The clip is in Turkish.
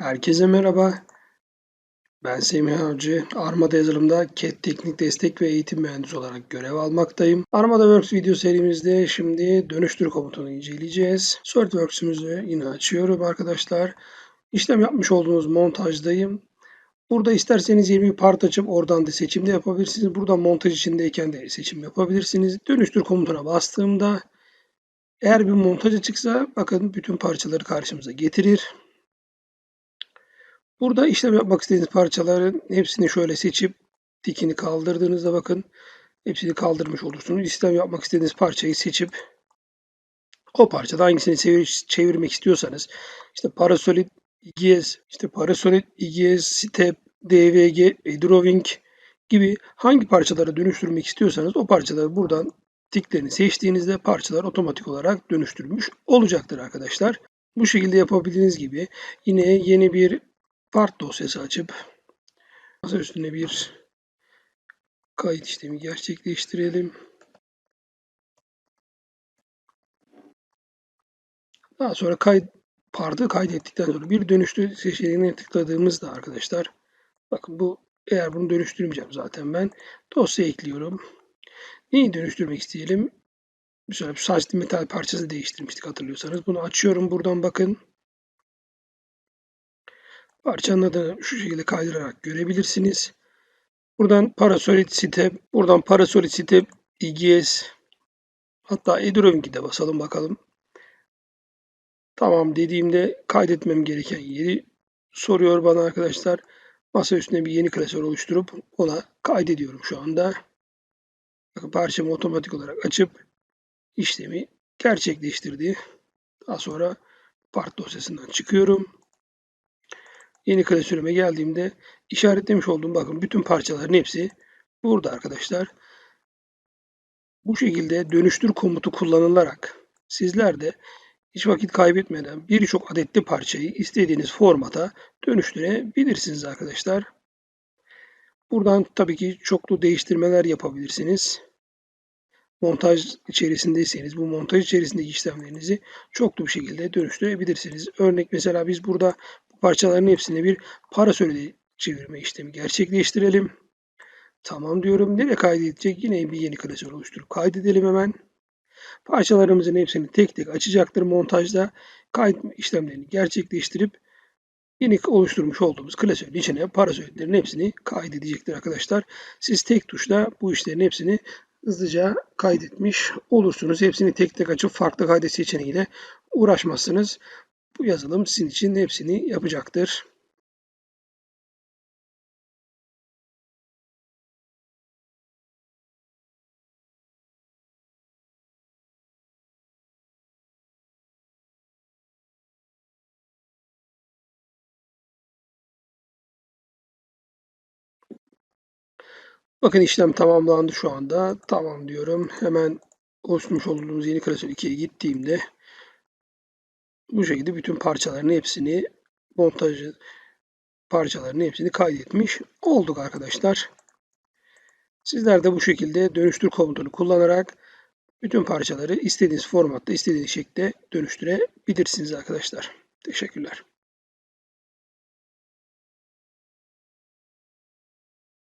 Herkese merhaba. Ben Semih Avcı. Armada yazılımda CAD teknik destek ve eğitim mühendisi olarak görev almaktayım. Armada Works video serimizde şimdi dönüştür komutunu inceleyeceğiz. SolidWorks'ümüzü yine açıyorum arkadaşlar. İşlem yapmış olduğumuz montajdayım. Burada isterseniz yeni bir part açıp oradan da seçim de yapabilirsiniz. Buradan montaj içindeyken de seçim yapabilirsiniz. Dönüştür komutuna bastığımda eğer bir montaj açıksa bakın bütün parçaları karşımıza getirir. Burada işlem yapmak istediğiniz parçaların hepsini şöyle seçip dikini kaldırdığınızda bakın hepsini kaldırmış olursunuz. İşlem yapmak istediğiniz parçayı seçip o parçada hangisini çevir, çevirmek istiyorsanız işte Parasolid, IGS, işte Parasolid, IGS, Step, DVG, Drawing gibi hangi parçalara dönüştürmek istiyorsanız o parçaları buradan tiklerini seçtiğinizde parçalar otomatik olarak dönüştürülmüş olacaktır arkadaşlar. Bu şekilde yapabildiğiniz gibi yine yeni bir part dosyası açıp masa üstüne bir kayıt işlemi gerçekleştirelim. Daha sonra kayıt partı kaydettikten sonra bir dönüştür seçeneğine tıkladığımızda arkadaşlar bakın bu eğer bunu dönüştürmeyeceğim zaten ben dosya ekliyorum. Neyi dönüştürmek isteyelim? Mesela saçlı metal parçası değiştirmiştik hatırlıyorsanız. Bunu açıyorum buradan bakın. Parçanın adını şu şekilde kaydırarak görebilirsiniz. Buradan Parasolid Step, buradan Parasolid Step IGS hatta Edroving'i de basalım bakalım. Tamam dediğimde kaydetmem gereken yeri soruyor bana arkadaşlar. Masa üstüne bir yeni klasör oluşturup ona kaydediyorum şu anda. Bakın parçamı otomatik olarak açıp işlemi gerçekleştirdi. Daha sonra part dosyasından çıkıyorum. Yeni klasörüme geldiğimde işaretlemiş olduğum bakın bütün parçaların hepsi burada arkadaşlar. Bu şekilde dönüştür komutu kullanılarak sizler de hiç vakit kaybetmeden birçok adetli parçayı istediğiniz formata dönüştürebilirsiniz arkadaşlar. Buradan tabii ki çoklu değiştirmeler yapabilirsiniz. Montaj içerisindeyseniz bu montaj içerisindeki işlemlerinizi çoklu bir şekilde dönüştürebilirsiniz. Örnek mesela biz burada parçaların hepsini bir parasöyle çevirme işlemi gerçekleştirelim. Tamam diyorum. Nereye kaydedecek? Yine bir yeni klasör oluşturup kaydedelim hemen. Parçalarımızın hepsini tek tek açacaktır montajda. Kayıt işlemlerini gerçekleştirip yeni oluşturmuş olduğumuz klasörün içine parasöğütlerin hepsini kaydedecektir arkadaşlar. Siz tek tuşla bu işlerin hepsini hızlıca kaydetmiş olursunuz. Hepsini tek tek açıp farklı kaydet seçeneğiyle uğraşmazsınız. Bu yazılım sizin için hepsini yapacaktır. Bakın işlem tamamlandı şu anda. Tamam diyorum. Hemen oluşturmuş olduğumuz yeni klasör 2'ye gittiğimde bu şekilde bütün parçaların hepsini montajı parçaların hepsini kaydetmiş olduk arkadaşlar. Sizler de bu şekilde dönüştür komutunu kullanarak bütün parçaları istediğiniz formatta, istediğiniz şekilde dönüştürebilirsiniz arkadaşlar. Teşekkürler.